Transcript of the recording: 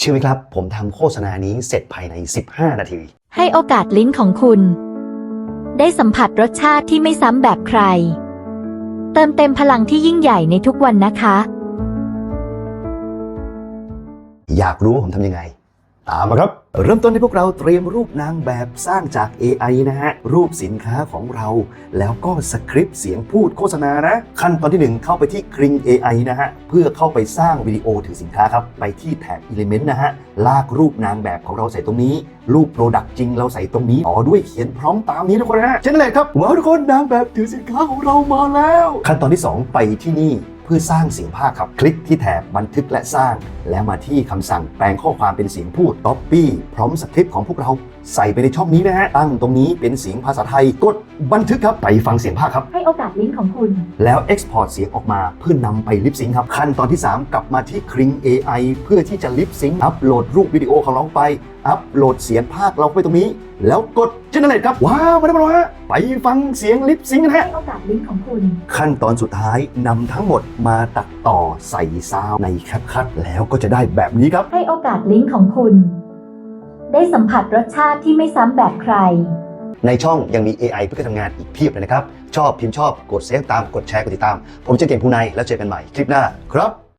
เชื่อไหมครับ ผมทำโฆษณานี้เสร็จภายใน 15 นาที ให้โอกาสลิ้นของคุณ ได้สัมผัสรสชาติที่ไม่ซ้ำแบบใคร เติมเต็มพลังที่ยิ่งใหญ่ในทุกวันนะคะ อยากรู้ว่าผมทำยังไง ตามมาครับ เริ่มต้นที่พวกเราเตรียมรูปนางแบบสร้างจาก AI นะฮะ รูปสินค้าของเรา แล้วก็สคริปต์เสียงพูดโฆษณานะ ขั้นตอนที่ 1 เข้าไปที่ Kring AI นะฮะ เพื่อเข้าไปสร้างวิดีโอถึงสินค้าครับ ไปที่แท็บ Element นะฮะ ลากรูปนางแบบของเราใส่ตรงนี้ รูปโปรดักต์จริงเราใส่ตรงนี้ต่อด้วยเขียนพร้อมตามนี้ทุกคนนะเช่นเลยครับว้าวทุกคนนางแบบถือสินค้าของเรามาแล้ว ขั้นตอนที่ 2 ไปที่นี่ พื่อสร้างเสียงภาคครับ คลิกที่แถบบันทึกและสร้าง แล้วมาที่คำสั่งแปลงข้อความเป็นเสียงพูด Copy พร้อมสคริปต์ของพวกเราใส่ไปในช่องนี้นะฮะ ตั้งตรงนี้เป็นเสียงภาษาไทย กดบันทึกครับ ไปฟังเสียงภาคครับ ให้โอกาสลิ้นของคุณ แล้ว Export เสียงออกมาเพื่อนำไปลิปซิงครับ ขั้นตอนที่ 3 กลับมาที่ Kring AI เพื่อที่จะลิปซิงอัปโหลดรูปวิดีโอของเราไป อัปโหลดเสียงภาคเราไปตรงนี้ แล้วกด Generate ครับ ว้าวมาแล้วมาแล้วฮะไปฟังเสียงลิปซิงกันฮะให้โอกาสลิ้นของคุณ ขั้นตอนสุดท้ายนำทั้งหมดมาตัดต่อใส่ซาวด์ในแคปคัทแล้วก็จะได้แบบนี้ครับ ให้โอกาสลิ้นของคุณ ได้สัมผัสรสชาติที่ไม่ซ้ำแบบใคร ในช่องยังมี AI เพื่อการทำงานอีกเพียบเลยนะครับ ชอบพิมพ์ชอบกดเซฟตามกดแชร์กดติดตาม ผมเจเก่งภูไนแล้วเจอกันใหม่คลิปหน้าครับ